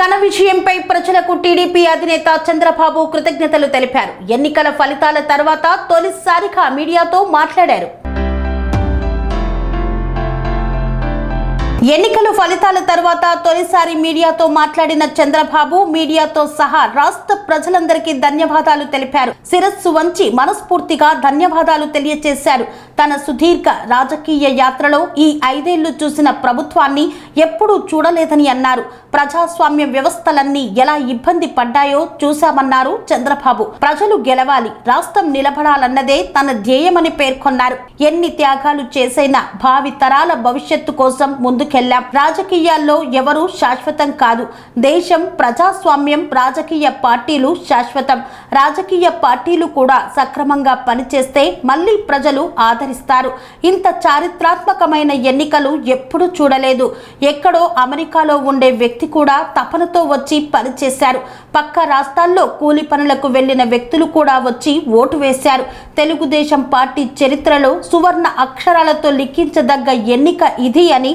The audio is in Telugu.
ఘన విజయంపై ప్రజలకు టీడీపీ అధినేత చంద్రబాబు కృతజ్ఞతలు తెలిపారు. ఎన్నికల ఫలితాల తర్వాత తొలిసారిగా మీడియాతో మాట్లాడారు. ఎన్నికల ఫలితాల తర్వాత తొలిసారి మీడియాతో మాట్లాడిన చంద్రబాబు మీడియాతో సహా రాష్ట్ర ప్రజలందరికీ ధన్యవాదాలు తెలిపారు. శిరస్సు వంచి మనస్ఫూర్తిగా ధన్యవాదాలు తెలియజేశారు తన సుదీర్ఘ రాజకీయ యాత్రలో ఈ ఐదేళ్ళు చూసిన ప్రభుత్వాన్ని ఎప్పుడూ చూడలేదని అన్నారు. ప్రజాస్వామ్య వ్యవస్థలన్నీ ఎలా ఇబ్బంది పడ్డాయో చూశామన్నారు చంద్రబాబు. ప్రజలు గెలవాలి రాష్ట్రం నిలబడాలన్నదే తన ధ్యేయమని పేర్కొన్నారు. ఎన్ని త్యాగాలు చేసైనా భావి తరాల భవిష్యత్తు కోసం ముందుకెళ్ళాం రాజకీయాల్లో ఎవరూ శాశ్వతం కాదు. దేశం ప్రజాస్వామ్యం రాజకీయ పార్టీలు శాశ్వతం. రాజకీయ పార్టీలు కూడా సక్రమంగా పనిచేస్తే మళ్ళీ ప్రజలు ఆదరిస్తారు. ఇంత చారిత్రాత్మకమైన ఎన్నికలు ఎప్పుడూ చూడలేదు. ఎక్కడో అమెరికాలో ఉండే వ్యక్తి కూడా తపనతో వచ్చి పనిచేశారు. పక్క రాష్ట్రాల్లో కూలి పనులకు వెళ్ళిన వ్యక్తులు కూడా వచ్చి ఓటు వేశారు. తెలుగుదేశం పార్టీ చరిత్రలో సువర్ణ అక్షరాలతో లిఖించదగ్గ ఎన్నిక ఇది అని